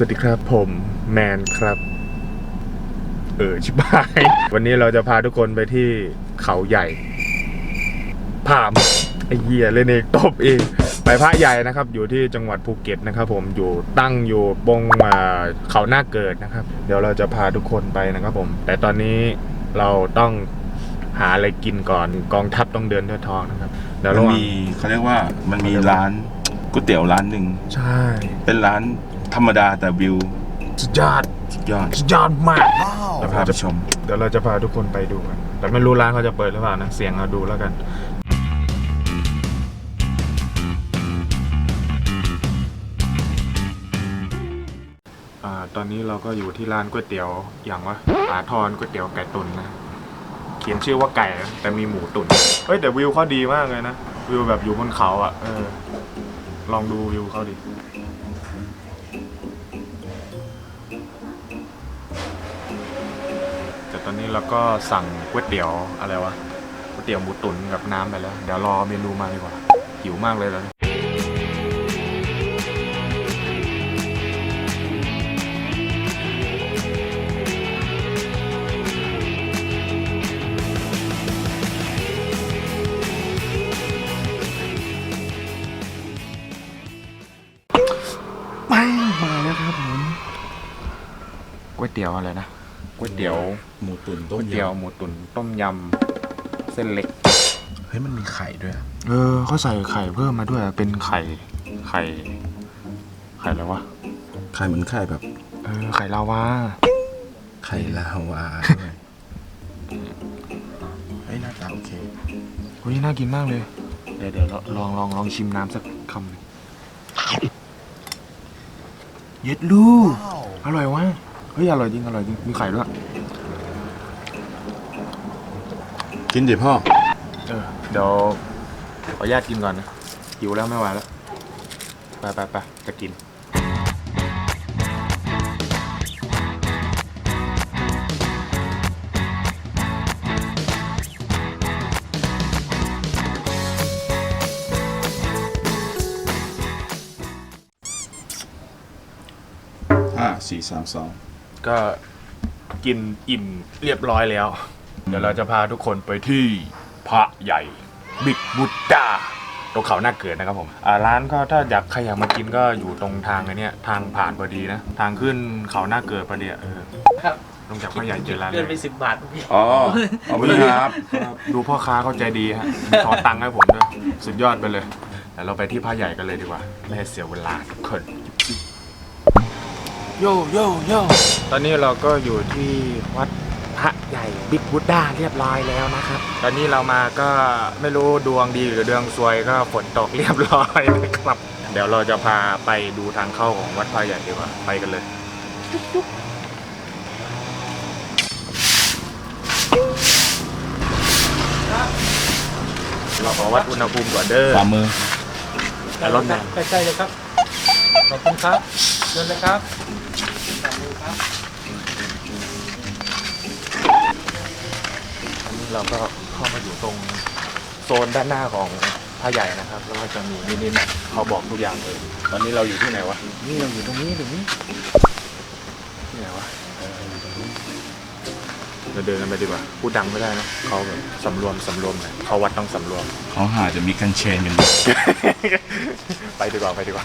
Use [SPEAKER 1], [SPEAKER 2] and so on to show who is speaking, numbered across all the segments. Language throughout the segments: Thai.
[SPEAKER 1] สวัสดีครับผมแมนครับ เออชิบหาย วันนี้เราจะพาทุกคนไปที่เขาใหญ่พามไอเหี้ยเล่นเองตบเองไปพระใหญ่นะครับ อยู่ที่จังหวัดภูเก็ตนะครับ ผมอยู่ตั้งอยู่บงอ่าเขาหน้าเกิดนะครับ เดี๋ยวเราจะพาทุกคนไปนะครับผม แต่ตอนนี้เราต้องหาอะไรกินก่อนกองทัพต้องเดินด้วยท้องนะครับเดี๋ยว
[SPEAKER 2] มั
[SPEAKER 1] ระ
[SPEAKER 2] น
[SPEAKER 1] หว่าง
[SPEAKER 2] มีเขาเรียกว่ามันมีร้านก๋วยเตี๋ยวร้านหนึ่ง
[SPEAKER 1] ใช่
[SPEAKER 2] เป็นร้าน ธรรมดาแต่วิว
[SPEAKER 1] สุดยอด
[SPEAKER 2] สุดยอด
[SPEAKER 1] สุดยอดมาก
[SPEAKER 2] เราพาไปชม
[SPEAKER 1] เดี๋ยวเราจะพาทุกคนไปดูกันแต่ไม่รู้ร้านเขาจะเปิดหรือเปล่านะเสียงเราดูแล้วกันอ่าตอนนี้เราก็อยู่ที่ร้านก๋วยเตี๋ยวอย่างวะปลาทอนก๋วยเตี๋ยวไก่ตุนนะ เขียนชื่อว่าไก่นะแต่มีหมูตุนเฮ้ยแต่วิวเขาดีมากเลยนะ วิวแบบอยู่บนเขาอะเออลองดูวิวเขาดิ อนนี้เราก็สั่งก๋วยเตี๋ยวอะไรวะก๋วยเตี๋ยวหมูตุ๋นกับน้ำไปแล้ว เดี๋ยวรอเมนูมาดีกว่า หิวมากเลยแล้วม่มาแล้วครับผมก๋วยเตี๋ยวอะไรนะก๋วยเตี๋ยว
[SPEAKER 2] หมูตุ๋น
[SPEAKER 1] ก๋วยเตี๋ยวหมูตุ๋นต้มยำเส้นเล็ก
[SPEAKER 2] เฮ้ยมันมีไข่ด้วย
[SPEAKER 1] เออเขาใส่ไข่เพิ่มมาด้วยเป็นไข่ไข่ไข่อะไรวะ
[SPEAKER 2] ไข่เหมือนไข่แบบ
[SPEAKER 1] เออไข่ลาวา
[SPEAKER 2] ไข่ลาวาด้วยเฮ้ยหน้าตาโอเค
[SPEAKER 1] เฮ้ยน่ากินมากเลย เดี๋ยวเดี๋ยวลองลองลองชิมน้ำสักคำหนึ่งเย็ดลูกอร่อยวะเฮ้ยอร่อยจริงอร่อยจริงมีไข่ด้วย
[SPEAKER 2] กินดิพ่อ
[SPEAKER 1] เออ เดี๋ยวขออนุญาตกินก่อนนะ หิวแล้วไม่ไหวแล้ว ไปไปไปจะกิน
[SPEAKER 2] ห้าสี่สามสอง
[SPEAKER 1] ก็กินอิ่มเรียบร้อยแล้ว เดี๋ยวเราจะพาทุกคนไปที่พระใหญ่บิ๊กบุตดาตรงเขาหน้าเกิดนะครับผมอ่าร้านก็ถ้าอยากใครอยากมากินก็อยู่ตรงทางไอ้เนี้ยทางผ่านพอดีนะ ทางขึ้นเขาหน้าเกิดพอดีอะเออ
[SPEAKER 3] ครับ
[SPEAKER 1] ลงจากพระใหญ่เจอร้าน
[SPEAKER 3] เกินไป
[SPEAKER 1] เลย
[SPEAKER 3] สิบบาทพี่
[SPEAKER 2] อ๋อขอบคุณครับ
[SPEAKER 1] ดูพ่อค้าเข้าใจดีฮะขอตังค์ให้ผมด้วยสุดยอดไปเลยเดี๋ยวเราไปที่พระใหญ่กันเลยดีกว่าไม่ให้เสียเวลาทุกคนโยโยโยตอนนี้เราก็อยู่ที่วัดพระใหญ่ บิ๊กบุดดาเรียบร้อยแล้วนะครับ ตอนนี้เรามาก็ไม่รู้ดวงดีหรือดวงซวยก็ฝนตกเรียบร้อยนะครับ เดี๋ยวเราจะพาไปดูทางเข้าของวัดพระใหญ่ดีกว่าไปกันเลยเราขอวัดอุณหภูมิก่อนเด้อ
[SPEAKER 2] ฝ่ามือ
[SPEAKER 1] แต่รถแรง
[SPEAKER 3] ใกล้ๆเลยครับ ขอบคุณครับเดินเลยครับ
[SPEAKER 1] เราก็เข้ามาอยู่ตรงโซนด้านหน้าของผ้าใหญ่นะครับ แล้วก็จะมีมินิแมปเขาบอกทุกอย่างเลย ตอนนี้เราอยู่ที่ไหนวะ นี่เราอยู่ตรงนี้ตรงนี้ที่ไหนวะเอออยู่ตรงนี้เราเดินกันไปดีกว่า พูดดังไม่ได้นะเขาแบบสำรวมสำรวมหน่อยเขาวัดต้องสำรวม
[SPEAKER 2] เขาหาจะมีกันเชนกันอยู่
[SPEAKER 1] ไปดีกว่าไปดีกว่า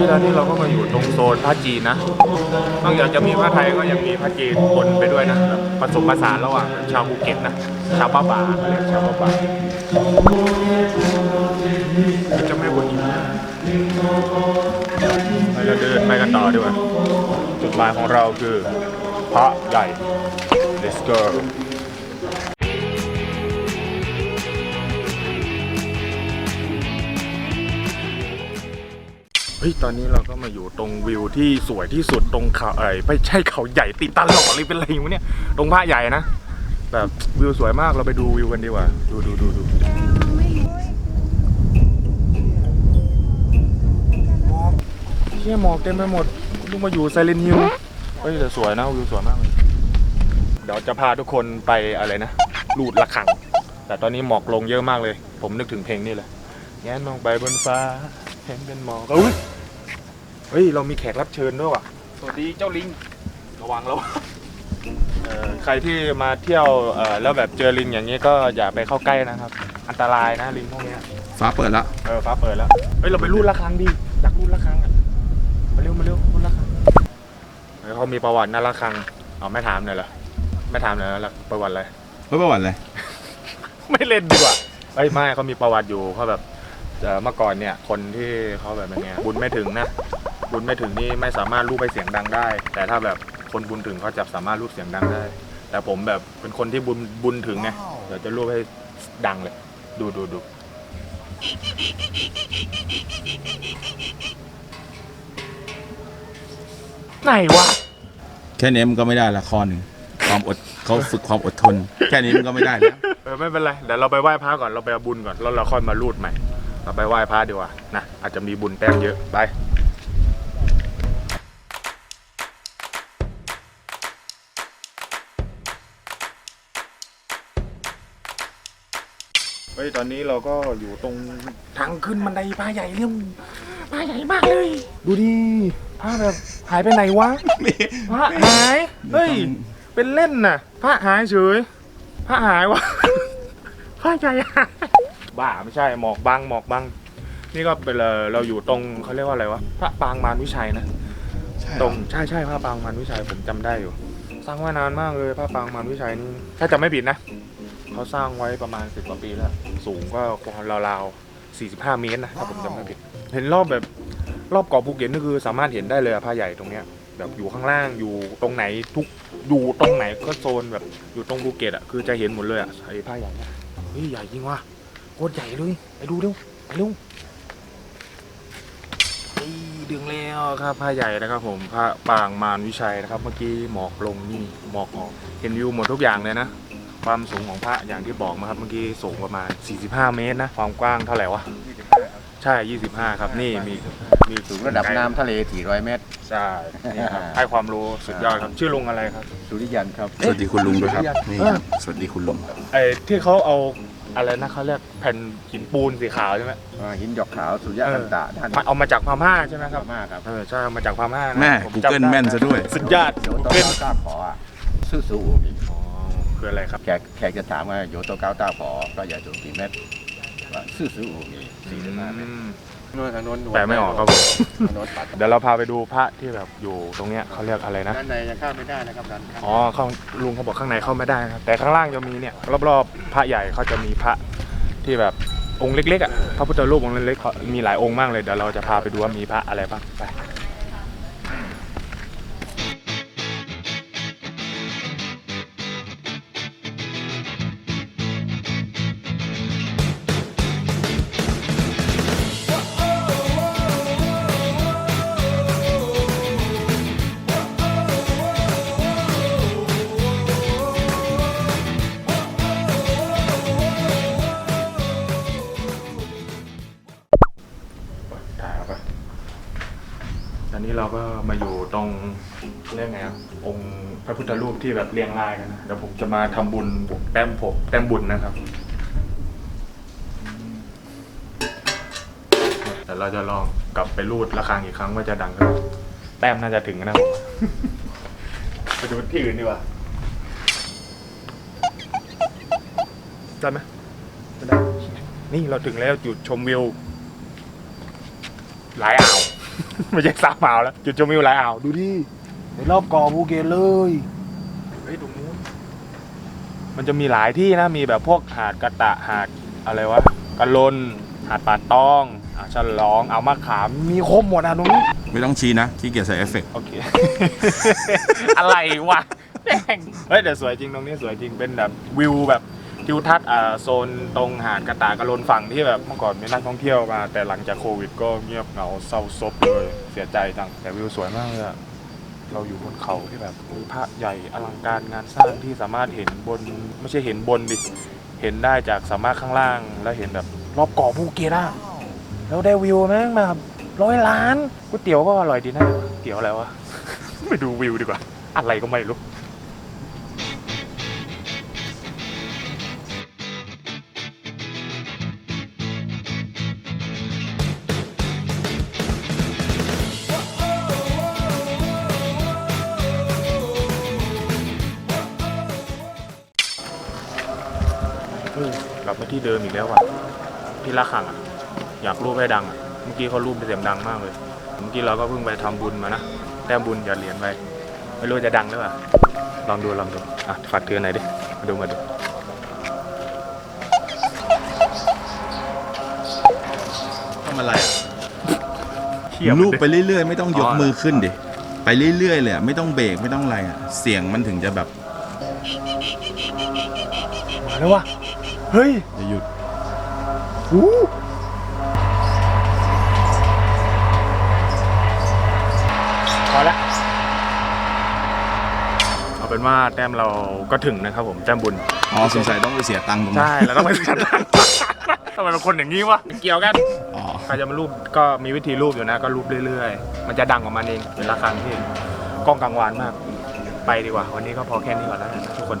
[SPEAKER 1] นี่แล้วนี่เราก็มาอยู่ตรงโซนผ้าจีนนะนอกจากจะมีผ้าไทยก็ยังมีผ้าจีนปนไปด้วยนะแบบผสมผสานระหว่างชาวภูเก็ตนะชาวบ้าบาเขาเรียกชาวบ้าบาจะไม่บนอีกเราจะเดินไปกันต่อดีกว่าจุดหมายของเราคือพระใหญ่ let's go ฮ้ยตอนนี้เราก็มาอยู่ตรงวิวที่สวยที่สุดตรงเขาเอ้ยไม่ใช่เขาใหญ่ติดตลอดเลยเป็นไรวะเนี่ย ตรงผ้าใหญ่นะแบบวิวสวยมากเราไปดูวิวกันดีกว่า ดูดูดูดูเชี่ยหมอกเต็มไปหมดลูกมาอยู่ไซเลนฮิลเฮ้ยแต่สวยนะวิวสวยมากเลยเดี๋ยวจะพาทุกคนไปอะไรนะลูดละขัง แต่ตอนนี้หมอกลงเยอะมากเลย ผมนึกถึงเพลงนี้เลยแง้นมองไปบนฟ้าเห็นเป็นหมอกเอ้ย เฮ้ย เรามีแขกรับเชิญด้วยว่ะ สวัสดีเจ้าลิง ระวังแล้วเอ่อใครที่มาเที่ยวเอ่อแล้วแบบเจอลิงอย่างนี้ก็อย่าไปเข้าใกล้นะครับ อันตรายนะลิงพวกเนี้ย
[SPEAKER 2] ฟ้าเปิดละ
[SPEAKER 1] เออฟ้าเปิดแล้วเฮ้ยเราไปรูดละครั้งดิอยากรูดละครั้งอะมาเร็วมาเร็วรูดละครั้งเฮ้ยเขามีประวัตินะละครั้งเอาไม่ถามหน่อยเหรอไม่ถามหน่อยเหรอประวัติอะไร
[SPEAKER 2] เฮ้ยประวัติอะไร
[SPEAKER 1] ไม่เล่นดีกว่าเอ้ยไม่เขามีประวัติอยู่เขาแบบเอ่อเมื่อก่อนเนี่ยคนที่เขาแบบอย่างเงี้ยบุญไม่ถึงนะ บุญไม่ถึงนี่ไม่สามารถรูปไปเสียงดังได้ แต่ถ้าแบบคนบุญถึงเขาจะสามารถรูปเสียงดังได้ แต่ผมแบบเป็นคนที่บุญบุญถึงไงเดี๋ยวจะรูปให้ดังเลย ดูดูดูไหนวะ
[SPEAKER 2] แค่นี้มันก็ไม่ได้ละครหนึ่งความอดเขาฝึกความอดทน แค่นี้มันก็ไม่ได้แล้ว
[SPEAKER 1] เออไม่เป็นไรเดี๋ยวเราไปไหว้พระก่อนเราไปเอาบุญก่อนแล้วเราค่อยมารูดใหม่ เราไปไหว้พระดีกว่านะอาจจะมีบุญแต้มเยอะไป ฮ้ยตอนนี้เราก็อยู่ตรงทางขึ้นบันไดพระใหญ่เรื่องพระใหญ่มากเลย ดูดิพระแบบหายไปไหนวะพระหายเฮ้ยเป็นเล่นน่ะพระหายเฉยพระหายวะพระใจหายบ้าไม่ใช่หมอกบังหมอกบัง นี่ก็เป็นเอ่อเราอยู่ตรงเขาเรียกว่าอะไรวะพระปางมารวิชัยนะตรงใช่ใช่พระปางมารวิชัยผมจำได้อยู่สร้างไว้นานมากเลยพระปางมารวิชัยนี่ถ้าจำไม่ผิดนะ เขาสร้างไว้ประมาณสิบกว่าปีแล้ว สูงก็ราวๆ45 เมตรนะถ้าผมจำไม่ผิด เห็นรอบแบบรอบเกาะภูเก็ตนี่คือสามารถเห็นได้เลยอะผ้าใหญ่ตรงเนี้ยแบบอยู่ข้างล่างอยู่ตรงไหนทุกอยู่ตรงไหนก็โซนแบบอยู่ตรงภูเก็ตอะคือจะเห็นหมดเลยอะไอ้ผ้าใหญ่เนี่ยเฮ้ยใหญ่จริงว่ะโคตรใหญ่เลยไปดูเร็วไปเร็วนี่ดึงแล้วครับผ้าใหญ่นะครับผมผ้าปางมารวิชัยนะครับ เมื่อกี้หมอกลงนี่หมอกออกเห็นวิวหมดทุกอย่างเลยนะ ความสูงของพระอย่างที่บอกมาครับเมื่อกี้สูงประมาณ 45 เมตรนะ ความกว้างเท่าไหร่วะ ใช่ 25 ครับนี่มีมี
[SPEAKER 4] สูงระดับน้ำทะเล 400 เมตร
[SPEAKER 1] ใช่นี่ครับให้ความรู้สุดยอดครับชื่อลุงอะไรครับ
[SPEAKER 4] สุริยันครับ
[SPEAKER 2] สวัสดีคุณลุงด้วยครับ นี่
[SPEAKER 1] เออ
[SPEAKER 2] สวัสดีคุณลุง
[SPEAKER 1] ไอ้ที่เขาเอาอะไรนะเขาเรียกแผ่นหินปูนสีขาวใช่ไหม
[SPEAKER 4] อ่าหินหยกขาวสุริยะ
[SPEAKER 1] เออ
[SPEAKER 4] กันตะท่าน
[SPEAKER 1] เอามาจากพม่าใช่ไหมครับ
[SPEAKER 4] มากครับ
[SPEAKER 1] เออใช่เอามาจากพม่านะ
[SPEAKER 2] แม่
[SPEAKER 1] ผม
[SPEAKER 2] Google
[SPEAKER 1] จำได้
[SPEAKER 2] แม่นซะด้วย
[SPEAKER 1] สุดยอด
[SPEAKER 4] โยโต
[SPEAKER 1] Google
[SPEAKER 4] เก้าต้าขออะซื่อสูงอีก
[SPEAKER 1] อ๋อ คืออะไรครับ
[SPEAKER 4] แขกแขกจะถามว่าโยโตเก้าต้าขอก็อย่าสูงกี่เมตรว่าซื่อสูงอีก45เมตร
[SPEAKER 1] อืม
[SPEAKER 4] โน่นทางโน้น
[SPEAKER 1] แปลไม่ออกครับผม
[SPEAKER 4] ทางโน้นปัด
[SPEAKER 1] เดี๋ยวเราพาไปดูพระที่แบบอยู่ตรงเนี้ยเขาเรียกอะไรนะ
[SPEAKER 4] ด้านในยังเข้าไม่ได้นะครับด้านข้าง
[SPEAKER 1] อ๋อเขาลุงเขาบอกข้างในเข้าไม่ได้นะครับแต่ข้างล่างจะมีเนี่ยรอบๆพระใหญ่เขาจะมีพระที่แบบองค์เล็กๆอะพระพุทธรูปองค์เล็กๆเขามีหลายองค์มากเลยเดี๋ยวเราจะพาไปดูว่ามีพระอะไรบ้างไป ก็มาอยู่ตรงเรียกไงอะองค์พระพุทธรูปที่แบบเรียงรายกันนะเดี๋ยวผมจะมาทำบุญแต้มผมแต้มบุญนะครับเดี๋ยวเราจะลองกลับไปรูดระฆังอีกครั้งว่าจะดังขึ้นแต้มน่าจะถึงนะผม ไปดูที่อื่นดีกว่าได้ไหมไม่ได้นี่เราถึงแล้วจุดชมวิวหลายอ่าว ไม่ใช่สามอ่าวแล้วจุดชมวิวหลายอ่าวดูดิในรอบเกาะภูเก็ตเลยเฮ้ยตรงนู้นมันจะมีหลายที่นะมีแบบพวกหาดกระตะหาดอะไรวะกะลนหาดป่าตองอ่าวฉลองอ่าวมะขามมีครบหมดอะตรงนี้
[SPEAKER 2] ไม่ต้องชี้นะขี้เกียจใส่เอฟเฟกต์
[SPEAKER 1] โอเค อะไรวะแม่งเฮ้ยแต่สวยจริงตรงนี้สวยจริงเป็นแบบวิวแบบ ทิวทัศน์อ่าโซนตรงหาดกระตากระลนฝั่งที่แบบเมื่อก่อนมีนักท่องเที่ยวมา แต่หลังจากโควิด ก็เงียบเหงาเศร้าซบเลยเสียใจจังแต่วิวสวยมากเลยอะเราอยู่บนเขาที่แบบมีพระใหญ่อลังการงานสร้างที่สามารถเห็นบนไม่ใช่เห็นบนดิเห็นได้จากสามารถข้างล่าง แล้วเห็นแบบรอบเกาะภูเก็ตอะแล้วได้วิวแม่งแบบร้อยล้านก๋วยเตี๋ยวก็อร่อยดีนะก๋วยเตี๋ยวอะไรวะ ไปดูวิวดีกว่า อะไรก็ไม่รู้ ลับมาที่เดิมอีกแล้วว่ะที่ละขังอะอยากรูปให้ดังอะเมื่อกี้เขารูปเสียงดังมากเลย เมื่อกี้เราก็เพิ่งไปทำบุญมานะแต้มบุญหยอดเหรียญไปไม่รู้จะดังหรือเปล่าลองดูลองดูอะฝากเตือนหน่อยดิมาดูมาดู
[SPEAKER 2] ทำอะไรอะ
[SPEAKER 1] เชี่ย
[SPEAKER 2] รูปไปเรื่อยๆ ไม่ต้องยก
[SPEAKER 1] อ๋อ
[SPEAKER 2] มือขึ้นดิไปเรื่อยๆเลยอะไม่ต้องเบรกไม่ต้องอะไรอะเสียงมันถึงจะแบบ
[SPEAKER 1] มาแล้วว่ะ เฮ้ย
[SPEAKER 2] จะหยุด
[SPEAKER 1] หูพอละเอาเป็นว่าแต้มเราก็ถึงนะครับผมแต้มบุญ
[SPEAKER 2] อ๋อสงสัยต้องไปเสียตังค์ตรงนั้น
[SPEAKER 1] ใช่แล้วต้องไปจัดการทำไมเป็นคนอย่างนี้วะเกี่ยวกัน
[SPEAKER 2] อ๋อ
[SPEAKER 1] ใครจะมารูปก็มีวิธีรูปอยู่นะ ก็รูปเรื่อยๆ มันจะดังออกมาเองเป็นละครั้งที่กล้องกลางวานมาก ไปดีกว่า วันนี้ก็พอแค่นี้ก่อนแล้วนะทุกคน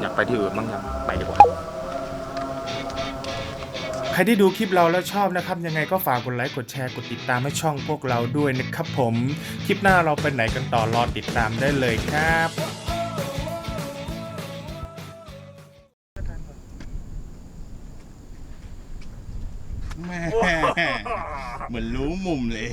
[SPEAKER 1] อยากไปที่อื่นบ้างยังไปดีกว่า ใครที่ดูคลิปเราแล้วชอบนะครับ ยังไงก็ฝากกดไลค์กดแชร์กดติดตามให้ช่องพวกเราด้วยนะครับผม คลิปหน้าเราไปไหนกันต่อรอติดตามได้เลยครับ
[SPEAKER 2] แม่เหมือนรู้มุมเลย